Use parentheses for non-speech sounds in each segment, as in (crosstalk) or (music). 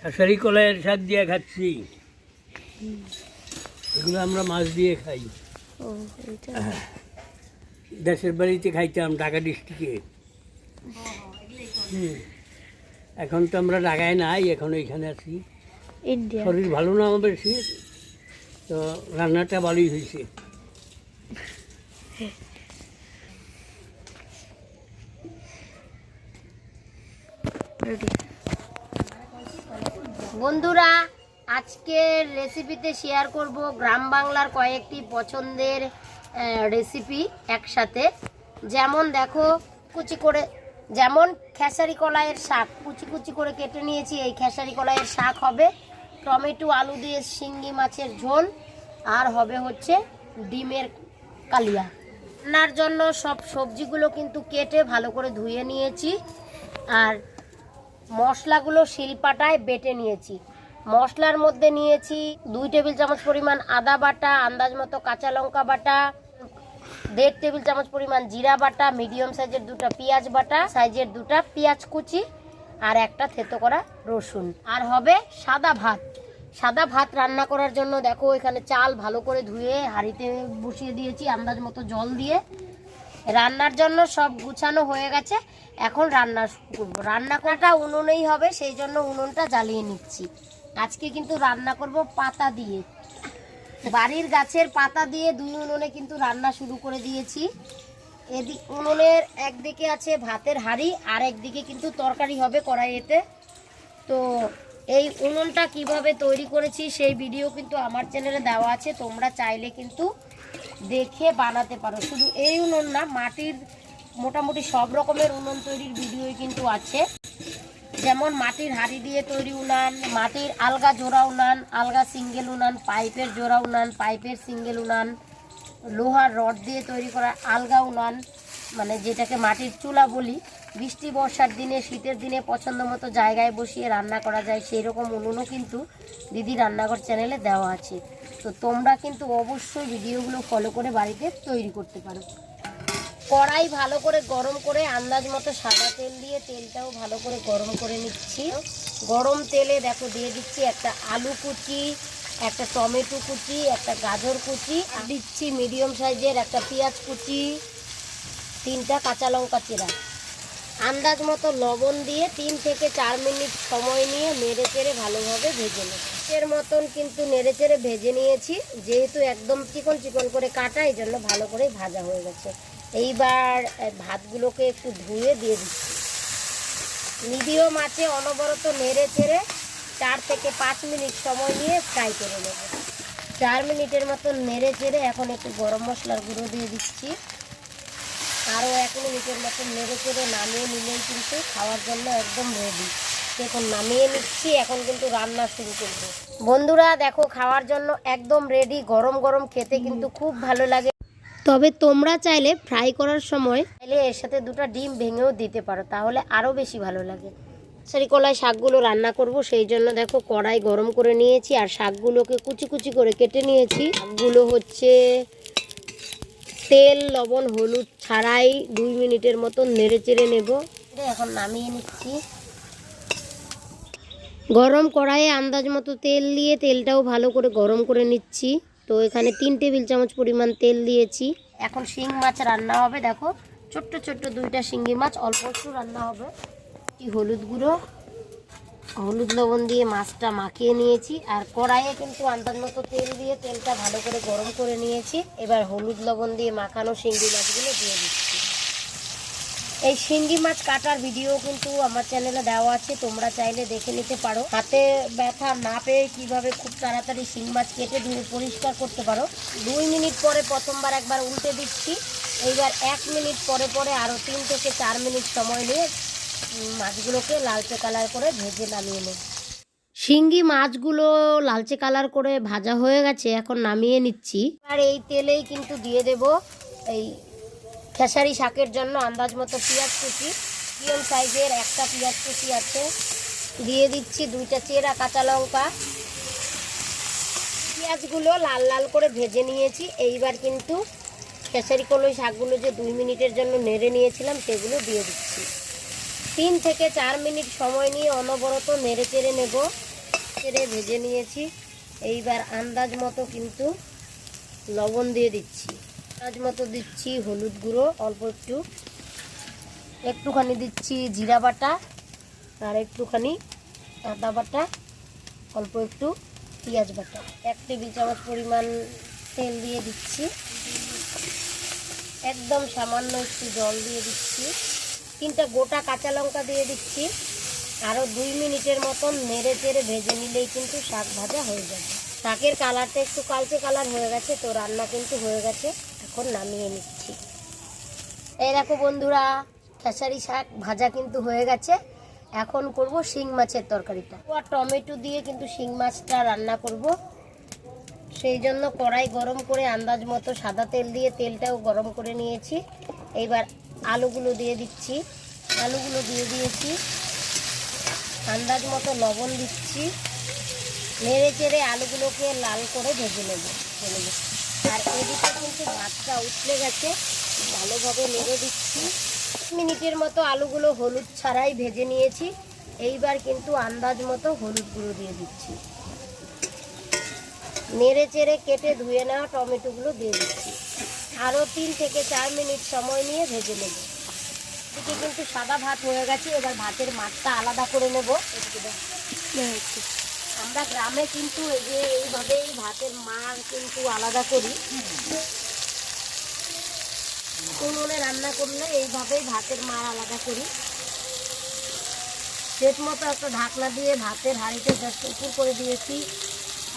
খেসারি কলাইয়ের শাক দিয়ে খাচ্ছি। এগুলো আমরা মাছ দিয়ে খাই। দেশের বাড়িতে খাইতাম ঢাকা ডিস্ট্রিক্টে। এখন তো আমরা ঢাকায় নাই এখন এখানে আছি। শরীর ভালো না বেশি তো রান্নাটা ভালোই হয়েছে। (laughs) বন্ধুরা, আজকের রেসিপিতে শেয়ার করব গ্রাম বাংলার কয়েকটি পছন্দের রেসিপি একসাথে। যেমন দেখো, কুচি করে, যেমন খেসারি কলাইয়ের শাক, কুচি কুচি করে কেটে নিয়েছি, এই খেসারি কলাইয়ের শাক হবে টমেটো, আলু দিয়ে শিঙ্গি মাছের ঝোল, আর হবে হচ্ছে ডিমের কালিয়া। রান্নার জন্য সব সবজিগুলো কিন্তু কেটে ভালো করে ধুয়ে নিয়েছি, আর মশলাগুলো শিলপাটায় বেটে নিয়েছি। মশলার মধ্যে নিয়েছি দুই টেবিল চামচ পরিমাণ আদা বাটা, আন্দাজ মতো কাঁচা লঙ্কা বাটা, দেড় টেবিল চামচ পরিমাণ জিরা বাটা, মিডিয়াম সাইজের দুটো পেঁয়াজ বাটা, সাইজের দুটো পেঁয়াজ কুচি আর একটা থেতো করা রসুন। আর হবে সাদা ভাত। সাদা ভাত রান্না করার জন্য দেখো এখানে চাল ভালো করে ধুয়ে হাঁড়িতে বসিয়ে দিয়েছি, আন্দাজ মতো জল দিয়ে। রান্নার জন্য সব গুছানো হয়ে গেছে। এখন রান্না করব। রান্না করাটা উনুনেই হবে, সেই জন্য উনুনটা জ্বালিয়ে নিচ্ছি। আজকে কিন্তু রান্না করব পাতা দিয়ে। বাড়ির গাছের পাতা দিয়ে দুই উনুনে কিন্তু রান্না শুরু করে দিয়েছি। এদিক উনুনের একদিকে আছে ভাতের হাঁড়ি, আর একদিকে কিন্তু তরকারি হবে কড়াইয়েতে তো এই উনুনটা কীভাবে তৈরি করেছি সেই ভিডিও কিন্তু আমার চ্যানেলে দেওয়া আছে, তোমরা চাইলে কিন্তু দেখে বানাতে পারো। শুধু এই উনুন না, মাটির মোটামুটি সব রকমের উনুন তৈরির ভিডিওই কিন্তু আছে। যেমন মাটির হাড়ি দিয়ে তৈরি উনান, মাটির আলগা জোড়া উনান, আলগা সিঙ্গেল উনান, পাইপের জোড়া উনান, পাইপের সিঙ্গেল উনান, লোহার রড দিয়ে তৈরি করা আলগা উনান মানে যেটাকে মাটির চুলা বলি। বৃষ্টি, বর্ষার দিনে, শীতের দিনে পছন্দ মতো জায়গায় বসিয়ে রান্না করা যায় সেই রকম উনুনও কিন্তু দিদি রান্নাঘর চ্যানেলে দেওয়া আছে। তো তোমরা কিন্তু অবশ্যই ভিডিওগুলো ফলো করে বাড়িতে তৈরি করতে পারো। কড়াই ভালো করে গরম করে আন্দাজ মতো সাদা তেল দিয়ে তেলটাও ভালো করে গরম করে নিচ্ছি। গরম তেলে দেখো দিয়ে দিচ্ছি একটা আলু কুচি, একটা টমেটো কুচি, একটা গাজর কুচি দিচ্ছি মিডিয়াম সাইজের একটা পেঁয়াজ কুচি, তিনটা কাঁচা লঙ্কা চিরা। আন্দাজ মতো লবণ দিয়ে তিন থেকে চার মিনিট সময় নিয়ে নেড়ে চেড়ে ভালোভাবে ভেজে নেব। এর মতন কিন্তু নেড়ে চেড়ে ভেজে নিয়েছি, যেহেতু একদম চিকন চিকন করে কাটা, এই জন্য ভালো করে ভাজা হয়ে গেছে। এইবার ভাতগুলোকে একটু ধুয়ে দিয়ে দিচ্ছি। মিডিয়াম আছে অনবরত নেড়ে চেড়ে চার থেকে পাঁচ মিনিট সময় নিয়ে ফ্রাই করে নেব। চার মিনিটের মতন নেড়ে চেড়ে এখন একটু গরম মশলার গুঁড়ো দিয়ে দিচ্ছি। আরও এক মিনিটের মতন নেড়ে চেড়ে নামিয়ে নিলেই কিন্তু খাওয়ার জন্য একদম রেডি দেখুন, নামিয়ে নিচ্ছি, এখন কিন্তু রান্না শুরু করব। বন্ধুরা, দেখো, খাওয়ার জন্য একদম রেডি গরম গরম খেতে কিন্তু খুব ভালো লাগে। তবে তোমরা চাইলে ফ্রাই করার সময় চাইলে এর সাথে দুটো ডিম ভেঙেও দিতে পারো, তাহলে আরও বেশি ভালো লাগে। সারি কলাই শাকগুলো রান্না করব, সেই জন্য দেখো, কড়াই গরম করে নিয়েছি, আর শাকগুলোকে কুচি কুচি করে কেটে নিয়েছি। শাকগুলো হচ্ছে তেল লবণ হলুদ ছাড়াই দুই মিনিটের মতো নেড়ে চেড়ে নেব। এখন নামিয়ে নিচ্ছি। গরম কড়াইয়ে আন্দাজ মতো তেল দিয়ে তেলটাও ভালো করে গরম করে নিচ্ছি। তো এখানে তিন টেবিল চামচ পরিমাণ তেল দিয়েছি। এখন শিং মাছ রান্না হবে দেখো। ছোট্ট ছোট্ট দুইটা শিঙ্গি মাছ অল্প একটু রান্না হবে। কি হলুদ গুঁড়ো। হলুদ লবণ দিয়ে মাছটা মাখিয়ে নিয়েছি, আর কড়াইয়ে কিন্তু আন্দাজ মতো তেল দিয়ে তেলটা ভালো করে গরম করে নিয়েছি। এবার হলুদ লবণ দিয়ে মাখানো শিঙ্গি মাছগুলো দিয়ে দিচ্ছি। এই শিঙ্গি মাছ কাটার ভিডিও কিন্তু আমার চ্যানেলে দেওয়া আছে, তোমরা চাইলে দেখে নিতে পারো। হাতে ব্যথা না পেয়ে কীভাবে খুব তাড়াতাড়ি শিং মাছ কেটে ধুয়ে পরিষ্কার করতে পারো। দুই মিনিট পরে প্রথমবার একবার উল্টে দিচ্ছি। এইবার এক মিনিট পরে পরে আরও তিন থেকে চার মিনিট সময় নিয়ে মাছগুলোকে লালচে কালার করে ভেজে নামিয়ে নেব। শিঙ্গি মাছগুলো লালচে কালার করে ভাজা হয়ে গেছে এখন নামিয়ে নিচ্ছি। আর এই তেলেই কিন্তু দিয়ে দেব এই খেসারি শাকের জন্য আন্দাজ মতো পেঁয়াজ কুচি। মিডিয়াম সাইজের একটা পেঁয়াজ কুচি আছে। দিয়ে দিচ্ছি দুইটা চেরা কাঁচা লঙ্কা। পেঁয়াজগুলো লাল লাল করে ভেজে নিয়েছি। এইবার কিন্তু খেসারি কলই শাকগুলো যে দুই মিনিটের জন্য নেড়ে নিয়েছিলাম সেগুলো দিয়ে দিচ্ছি। তিন থেকে চার মিনিট সময় নিয়ে অনবরত নেড়ে চেড়ে নেব। চেড়ে ভেজে নিয়েছি। এইবার আন্দাজ মতো কিন্তু লবণ দিয়ে দিচ্ছি। আন্দাজ মতো দিচ্ছি হলুদ গুঁড়ো, অল্প একটু। একটুখানি দিচ্ছি জিরা বাটা আর একটুখানি আদা বাটা, অল্প একটু পেঁয়াজ বাটা। এক টেবিল চামচ পরিমাণ তেল দিয়ে দিচ্ছি। একদম সামান্য একটু জল দিয়ে দিচ্ছি। তিনটা গোটা কাঁচা লঙ্কা দিয়ে দিচ্ছি। আরও দুই মিনিটের মতন নেড়ে চেড়ে ভেজে নিলেই কিন্তু শাক ভাজা হয়ে যাবে। শাকের কালারটা একটু কালচে কালার হয়ে গেছে, তো রান্না কিন্তু হয়ে গেছে। এখন নামিয়ে নিচ্ছি। এই দেখো বন্ধুরা, খেসারি শাক ভাজা কিন্তু হয়ে গেছে। এখন করব শিং মাছের তরকারিটা। আর টমেটো দিয়ে কিন্তু শিং মাছটা রান্না করব। সেই জন্য কড়াই গরম করে আন্দাজ মতো সাদা তেল দিয়ে তেলটাও গরম করে নিয়েছি। এইবার আলুগুলো দিয়ে দিচ্ছি। আলুগুলো দিয়ে দিয়েছি। আন্দাজ মতো লবণ দিচ্ছি। নেড়ে চেড়ে আলুগুলোকে লাল করে ভেজে নেব। ভেজে। আর এদিকে কিন্তু ভাতটা উঠলে গেছে। ভালোভাবে নেড়ে দিচ্ছি। মিনিটের মতো আলুগুলো হলুদ ছাড়াই ভেজে নিয়েছি। এইবার কিন্তু আন্দাজ মতো হলুদ গুঁড়ো দিয়ে দিচ্ছি। নেড়ে চেড়ে কেটে ধুয়ে নেওয়া টমেটোগুলো দিয়ে দিচ্ছি। আরও তিন থেকে চার মিনিট সময় নিয়ে ভেজে নেব। এদিকে কিন্তু সাদা ভাত হয়ে গেছে, এবার ভাতের মাঠটা আলাদা করে নেব। আমরা গ্রামে কিন্তু এই যে এইভাবেই ভাতের মার কিন্তু আলাদা করি। উনুনে রান্না করলে এইভাবেই ভাতের মার আলাদা করি। সেট মতো একটা ঢাকনা দিয়ে ভাতের হাঁড়িতে জাস্ট উপর করে দিয়েছি।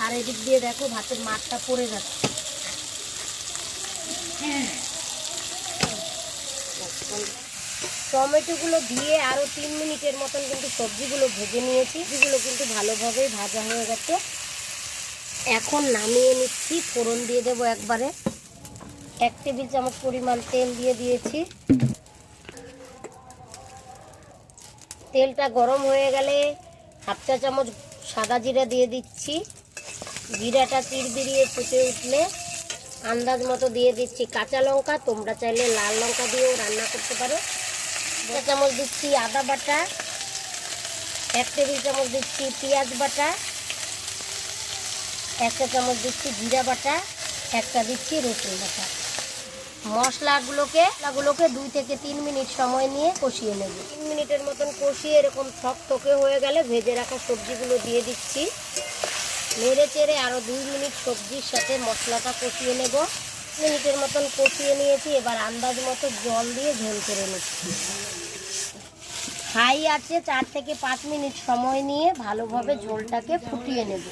আর এদিক দিয়ে দেখো ভাতের মারটা পড়ে যাচ্ছে। টমেটোগুলো দিয়ে আরও তিন মিনিটের মতন কিন্তু সবজিগুলো ভেজে নিয়েছি। যেগুলো কিন্তু ভালোভাবেই ভাজা হয়ে গেছে। এখন নামিয়ে নিচ্ছি, ফোড়ন দিয়ে দেবো একবারে। এক টেবিল চামচ পরিমাণ তেল দিয়ে দিয়েছি। তেলটা গরম হয়ে গেলে হাফ চা চামচ সাদা জিরা দিয়ে দিচ্ছি। জিরাটা চিড় বিড়িয়ে ফুটে উঠলে আন্দাজ মতো দিয়ে দিচ্ছি। কাঁচা লঙ্কা, তোমরা চাইলে লাল লঙ্কা দিয়েও রান্না করতে পারো। দু চামচ দিচ্ছি আদা বাটা, এক টেবিল চামচ দিচ্ছি পেঁয়াজ বাটা, একটা চামচ দিচ্ছি জিরা বাটা, একটা দিচ্ছি রসুন বাটা। মশলাগুলোকে মশলাগুলোকে দুই থেকে তিন মিনিট সময় নিয়ে কষিয়ে নেব। তিন মিনিটের মতন কষিয়ে এরকম থকথকে হয়ে গেলে ভেজে রাখা সবজিগুলো দিয়ে দিচ্ছি। নেড়ে চেড়ে আরও দুই মিনিট সবজির সাথে মশলাটা কষিয়ে নেব। মিনিটের মতন কষিয়ে নিয়েছি, এবার আন্দাজ মতো জল দিয়ে ঝোল করে নিচ্ছি। হাই আছে চার থেকে পাঁচ মিনিট সময় নিয়ে ভালোভাবে ঝোলটাকে ফুটিয়ে নেব।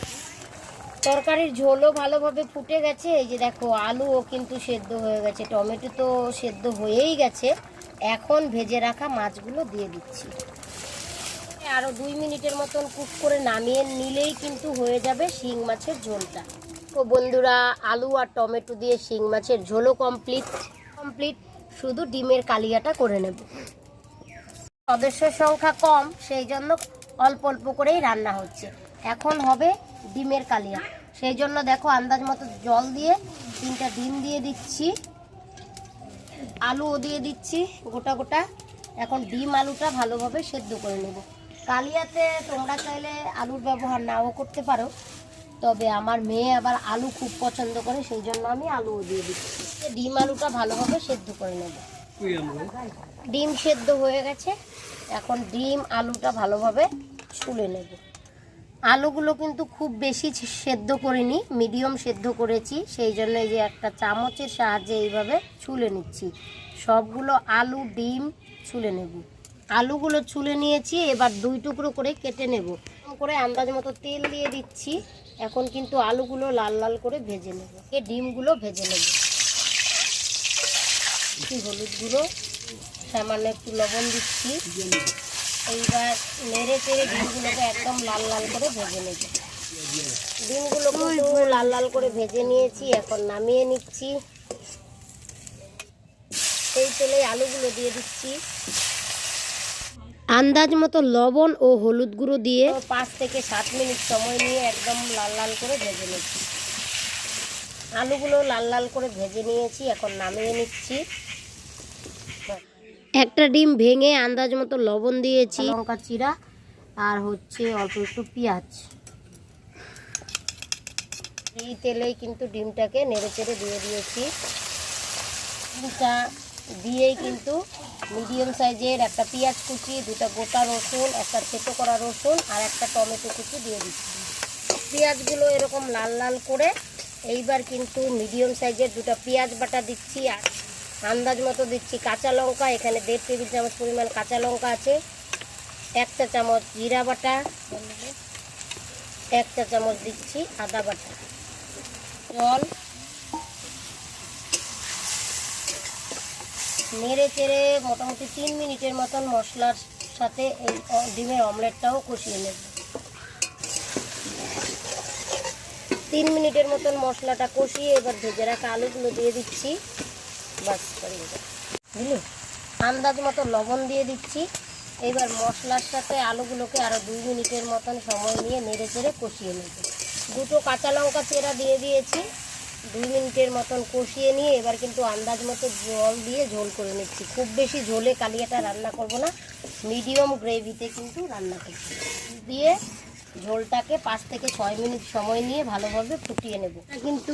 তরকারির ঝোলও ভালোভাবে ফুটে গেছে, এই যে দেখো আলুও কিন্তু সেদ্ধ হয়ে গেছে, টমেটো তো সেদ্ধ হয়েই গেছে। এখন ভেজে রাখা মাছগুলো দিয়ে দিচ্ছি। আরও দুই মিনিটের মতন কুক করে নামিয়ে নিলেই কিন্তু হয়ে যাবে শিং মাছের ঝোলটা। তো বন্ধুরা, আলু আর টমেটো দিয়ে শিং মাছের ঝোলও কমপ্লিট। কমপ্লিট। শুধু ডিমের কালিয়াটা করে নেব। সদস্য সংখ্যা কম, সেই জন্য অল্প অল্প করেই রান্না হচ্ছে। এখন হবে ডিমের কালিয়া। সেই জন্য দেখো, আন্দাজ মতো জল দিয়ে তিনটা ডিম দিয়ে দিচ্ছি। আলুও দিয়ে দিচ্ছি, গোটা গোটা। এখন ডিম আলুটা ভালোভাবে সেদ্ধ করে নেব। কালিয়াতে তোমরা চাইলে আলুর ব্যবহার নাও করতে পারো। তবে আমার মেয়ে আবার আলু খুব পছন্দ করে সেই জন্য আমি আলুও দিয়ে দিচ্ছি। ডিম আলুটা ভালোভাবে সেদ্ধ করে নেব। ডিম সেদ্ধ হয়ে গেছে। এখন ডিম আলুটা ভালোভাবে ছুলে নেব। আলুগুলো কিন্তু খুব বেশি সেদ্ধ করিনি মিডিয়াম সেদ্ধ করেছি। সেই জন্য এই যে একটা চামচের সাহায্যে এইভাবে ছুলে নিচ্ছি। সবগুলো আলু ডিম ছুলে নেব। আলুগুলো ছুলে নিয়েছি, এবার দুই টুকরো করে কেটে নেব। করে আন্দাজ মতো তেল দিয়ে দিচ্ছি। এখন কিন্তু আলুগুলো লাল লাল করে ভেজে নেব। এ ডিমগুলো ভেজে নেব। হলুদ গুঁড়ো, সামান্য একটু লবণ দিচ্ছি। এইবার নেড়ে চেড়ে ডিমগুলোকে একদম লাল লাল করে ভেজে নেব। ডিমগুলো লাল লাল করে ভেজে নিয়েছি, এখন নামিয়ে নিচ্ছি। এই তেলে আলুগুলো দিয়ে দিচ্ছি। আন্দাজ মতো লবণ ও হলুদ গুঁড়ো দিয়ে পাঁচ থেকে সাত মিনিট সময় নিয়ে একদম লাল লাল করে ভেজে নিচ্ছি। আলুগুলো লাল লাল করে ভেজে নিয়েছি এখন নামিয়ে নিচ্ছি। একটা ডিম ভেঙে আন্দাজ মতো লবণ দিয়েছি। লঙ্কা চিরা আর হচ্ছে অল্প একটু পেঁয়াজ। এই তেলেই কিন্তু ডিমটাকে নেড়ে চেড়ে দিয়ে দিয়েছি। ডিমটা দিয়েই কিন্তু মিডিয়াম সাইজের একটা পেঁয়াজ কুচি, দুটো গোটা রসুন, একটা থেতো করা রসুন আর একটা টমেটো কুচি দিয়ে দিচ্ছি। পেঁয়াজগুলো এরকম লাল লাল করে এইবার কিন্তু মিডিয়াম সাইজের দুটো পেঁয়াজ বাটা দিচ্ছি আর আন্দাজ মতো দিচ্ছি কাঁচা লঙ্কা, এখানে দেড় টেবিল চামচ পরিমাণ কাঁচা লঙ্কা আছে, এক চা চামচ জিরা বাটা, এক চা চামচ দিচ্ছি আদা বাটা। জল নেড়ে চেড়ে মোটামুটি তিন মিনিটের মতন মশলার সাথে এই ডিমের অমলেটটাও কষিয়ে নেব। তিন মিনিটের মতন মশলাটা কষিয়ে এবার ভেজে রাখা আলুগুলো দিয়ে দিচ্ছি। বাস করে বুঝলি? আন্দাজ মতো লবণ দিয়ে দিচ্ছি। এবার মশলার সাথে আলুগুলোকে আরও দুই মিনিটের মতন সময় নিয়ে নেড়ে চেড়ে কষিয়ে নেব। দুটো কাঁচা লঙ্কা চেরা দিয়ে দিয়েছি। দুই মিনিটের মতন কষিয়ে নিয়ে এবার কিন্তু আন্দাজ মতো জল দিয়ে ঝোল করে নিচ্ছি। খুব বেশি ঝোলে কালিয়াটা রান্না করব না মিডিয়াম গ্রেভিতে কিন্তু রান্না করছি। দিয়ে ঝোলটাকে পাঁচ থেকে ছয় মিনিট সময় নিয়ে ভালোভাবে ফুটিয়ে নেব। কিন্তু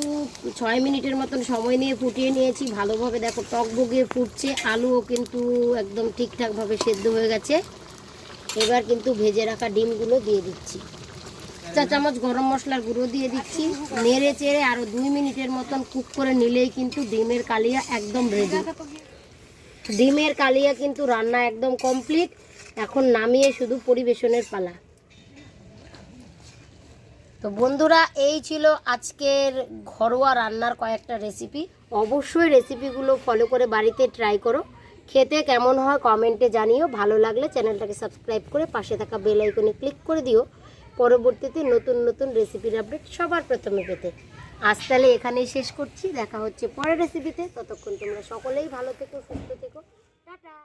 ছয় মিনিটের মতন সময় নিয়ে ফুটিয়ে নিয়েছি, ভালোভাবে দেখো টক বগিয়ে ফুটছে, আলুও কিন্তু একদম ঠিকঠাকভাবে সেদ্ধ হয়ে গেছে। এবার কিন্তু ভেজে রাখা ডিমগুলো দিয়ে দিচ্ছি। চা চামচ গরম মশলার গুঁড়ো দিয়ে দিচ্ছি। নেড়ে চেড়ে আরও দুই মিনিটের মতন কুক করে নিলেই কিন্তু ডিমের কালিয়া একদম রেডি ডিমের কালিয়া কিন্তু রান্না একদম কমপ্লিট এখন নামিয়ে শুধু পরিবেশনের পালা। তো বন্ধুরা, এই ছিল আজকের ঘরোয়া রান্নার কয়েকটা রেসিপি অবশ্যই রেসিপিগুলো ফলো করে বাড়িতে ট্রাই করো। খেতে কেমন হয় কমেন্টে জানিও। ভালো লাগলে চ্যানেলটাকে সাবস্ক্রাইব করে পাশে থাকা বেল আইকনে ক্লিক করে দিও। পরবর্তীতে নতুন নতুন রেসিপির আপডেট সবার প্রথমে পেতে। আজ তাহলে এখানেই শেষ করছি। দেখা হচ্ছে পরের রেসিপিতে ততক্ষণ তোমরা সকলেই ভালো থেকো, সুস্থ থেকো। টাটা!